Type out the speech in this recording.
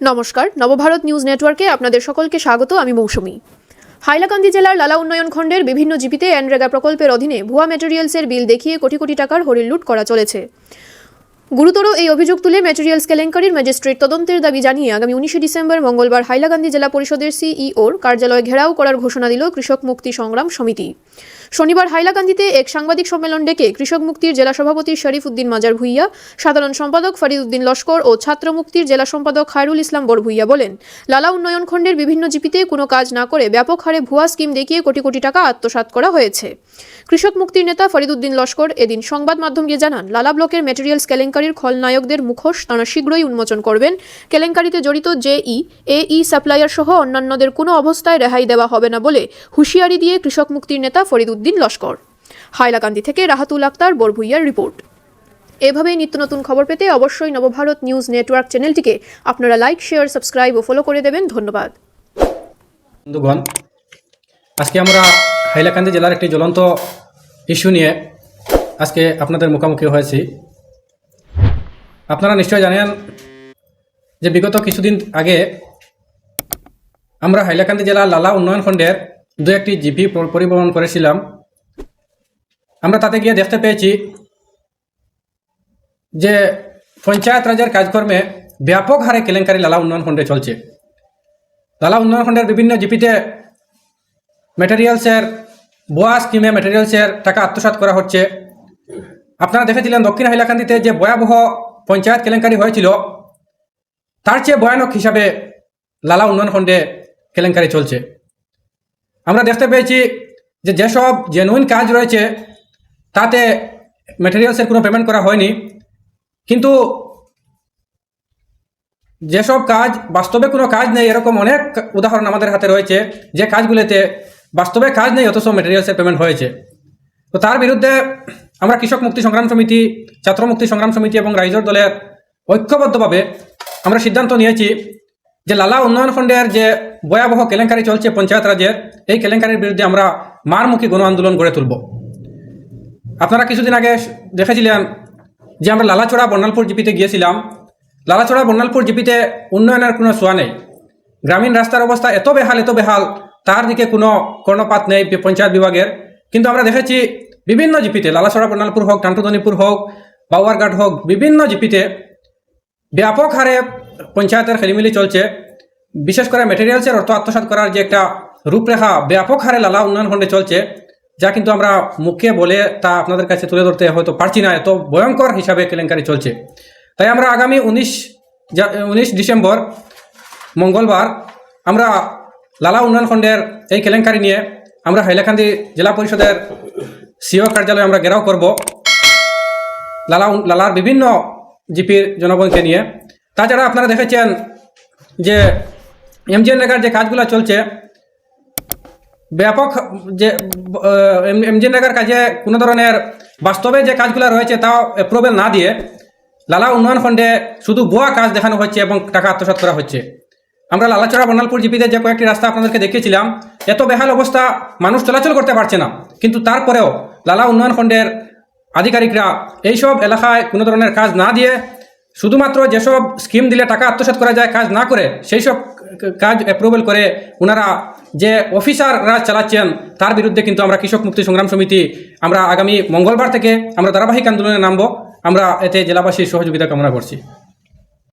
নমস্কার, নবভারত নিউজ নেটওয়ার্কে আপনাদের সকলকে স্বাগত, আমি মৌসুমী। হাইলাকান্দি জেলার লালা উন্নয়ন খণ্ডের বিভিন্ন জিপিতে অ্যান্ড্রেগা প্রকল্পের অধীনে ভুয়া ম্যাটেরিয়ালসের বিল দেখিয়ে কোটি কোটি টাকার হরিল লুট করা চলেছে। গুরুতর এই অভিযোগ তুলে ম্যাটেরিয়ালস কেলেঙ্কারির ম্যাজিস্ট্রেট তদন্তের দাবি জানিয়ে আগামী উনিশে ডিসেম্বর মঙ্গলবার হাইলাকান্দি জেলা পরিষদের সিইওর কার্যালয় ঘেরাও করার ঘোষণা দিল কৃষক মুক্তি সংগ্রাম সমিতি। শনিবার হাইলাকান্দিতে এক সাংবাদিক সম্মেলন ডেকে কৃষক মুক্তির জেলা সভাপতি শরীফ উদ্দিন মাজার ভুইয়া, সাধারণ সম্পাদক ফরিদ উদ্দিন লস্কর ও ছাত্র মুক্তির জেলা সম্পাদক খায়রুল ইসলাম বড়ভুইয়া বলেন, লালা উন্নয়ন খণ্ডের বিভিন্ন জিপিতে কোনো কাজ না করে ব্যাপক হারে ভুয়া স্কিম দেখিয়ে কোটি কোটি টাকা আত্মসাৎ করা হয়েছে। কৃষক মুক্তির নেতা ফরিদ উদ্দিন লস্কর এদিন সংবাদ মাধ্যমকে জানান, লালা ব্লকের ম্যাটেরিয়ালস কেলেঙ্কারির খলনায়কদের মুখোশ তাঁরা শীঘ্রই উন্মোচন করবেন। কেলেঙ্কারিতে জড়িত জেই এই সাপ্লায়ার সহ অন্যান্যদের কোনো অবস্থায় রেহাই দেওয়া হবে না বলে হুঁশিয়ারি দিয়ে কৃষক মুক্তির নেতা ফরিদ উদ্দিন লস্কর। হাইলাকান্দি থেকে রাহাতুল আক্তার, বরভুইয়ার রিপোর্ট। এভাবেই নিত্য নতুন খবর পেতে অবশ্যই নবভারত নিউজ নেটওয়ার্ক চ্যানেলটিকে আপনারা লাইক, শেয়ার, সাবস্ক্রাইব ও ফলো করে দেবেন। ধন্যবাদ। বন্ধুগণ, আজকে আমরা হাইলাকান্দি জেলার একটি জ্বলন্ত ইস্যু নিয়ে আজকে আপনাদের মুখোমুখি হয়েছি। আপনারা নিশ্চয় জানেন যে বিগত কিছুদিন আগে আমরা হাইলাকান্দি জেলার লালা উন্নয়ন খণ্ডের দু একটি জিপি পরিবহন করেছিলাম। আমরা তাতে গিয়ে দেখতে পেয়েছি যে পঞ্চায়েত রাজের কাজকর্মে ব্যাপক হারে কেলেঙ্কারি লালা উন্নয়ন খণ্ডে চলছে। লালা উন্নয়ন খণ্ডের বিভিন্ন জিপিতে ম্যাটেরিয়ালসের বোয়া স্কিমে ম্যাটেরিয়ালসের টাকা আত্মসাৎ করা হচ্ছে। আপনারা দেখেছিলেন দক্ষিণ হাইলাকান্দিতে যে ভয়াবহ পঞ্চায়েত কেলেঙ্কারি হয়েছিল, তার চেয়ে ভয়ানক হিসাবে লালা উন্নয়ন খণ্ডে কেলেঙ্কারি চলছে। আমরা দেখতে পেয়েছি যে যেসব জেনুইন কাজ রয়েছে, তাতে ম্যাটেরিয়ালসের কোনো পেমেন্ট করা হয়নি। কিন্তু যেসব কাজ, বাস্তবে কোনো কাজ নেই, এরকম অনেক উদাহরণ আমাদের হাতে রয়েছে। যে কাজগুলিতে বাস্তবে কাজ নেই, অথচ মেটেরিয়ালসের পেমেন্ট হয়েছে। তো তার বিরুদ্ধে আমরা কৃষক মুক্তি সংগ্রাম সমিতি, ছাত্র মুক্তি সংগ্রাম সমিতি এবং রাইজর দলের ঐক্যবদ্ধভাবে আমরা সিদ্ধান্ত নিয়েছি যে লালা উন্নয়ন খণ্ডের যে ভয়াবহ কেলেঙ্কারি চলছে পঞ্চায়েত রাজের, এই কেলেঙ্কারির বিরুদ্ধে আমরা মারমুখী গণ আন্দোলন গড়ে তুলব। আপনারা কিছুদিন আগে দেখেছিলেন যে আমরা লালাচড়া বর্ণালপুর জিপিতে গিয়েছিলাম। লালাচড়া বর্ণালপুর জিপিতে উন্নয়নের কোনো ছোঁয়া নেই। গ্রামীণ রাস্তার অবস্থা এত বেহাল এত বেহাল, তার দিকে কোনো কর্ণপাত নেই পঞ্চায়েত বিভাগের। কিন্তু আমরা দেখেছি বিভিন্ন জিপিতে লালাচড়া বর্ণালপুর হোক, টান্টুদনিপুর হোক, বাউয়ারঘাট হোক, বিভিন্ন জিপিতে ব্যাপক হারে পঞ্চায়েতের খেলিমিলি চলছে। বিশেষ করে মেটেরিয়ালসের অর্থ আত্মসাৎ করার যে একটা রূপরেখা, ব্যাপক হারে লালা উন্নয়ন খণ্ডে চলছে, যা কিন্তু আমরা মুখে বলে তা আপনাদের কাছে তুলে ধরতে হয়তো পারছি না, এত ভয়ঙ্কর হিসাবে কেলেঙ্কারি চলছে। তাই আমরা আগামী উনিশ উনিশ ডিসেম্বর, মঙ্গলবার, আমরা লালা উন্নয়ন খণ্ডের এই কেলেঙ্কারি নিয়ে আমরা হাইলাকান্দি জেলা পরিষদের সিও কার্যালয়ে আমরা ঘেরাও করব। লালা লালার বিভিন্ন জিপির জনগণকে নিয়ে। তাছাড়া আপনারা দেখেছেন যে এমজিএন রেগার যে কাজগুলো চলছে, ব্যাপক যে এমজিএন রেগার কাজে কোনো ধরনের বাস্তবে যে কাজগুলো রয়েছে তাও অ্যাপ্রুভেল না দিয়ে লালা উন্নয়ন ফন্ডে শুধু ভুয়া কাজ দেখানো হচ্ছে এবং টাকা আত্মসাৎ করা হচ্ছে। আমরা লালাচড়া বর্ণালপুর জিপিতে যে কয়েকটি রাস্তা আপনাদেরকে দেখিয়েছিলাম, এত বেহাল অবস্থা মানুষ চলাচল করতে পারছে না। কিন্তু তারপরেও লালা উন্নয়ন খণ্ডের আধিকারিকরা এইসব এলাকায় কোনো ধরনের কাজ না দিয়ে শুধুমাত্র যেসব স্কিম দিলে টাকা আত্মসাৎ করা যায়, কাজ না করে সেই সব কাজ অ্যাপ্রুভেল করে ওনারা যে অফিসাররা চালাচ্ছেন, তার বিরুদ্ধে কিন্তু আমরা কৃষক মুক্তি সংগ্রাম সমিতি, আমরা আগামী মঙ্গলবার থেকে আমরা ধারাবাহিক আন্দোলনে নামবো। আমরা এতে জেলাবাসীর সহযোগিতা কামনা করছি।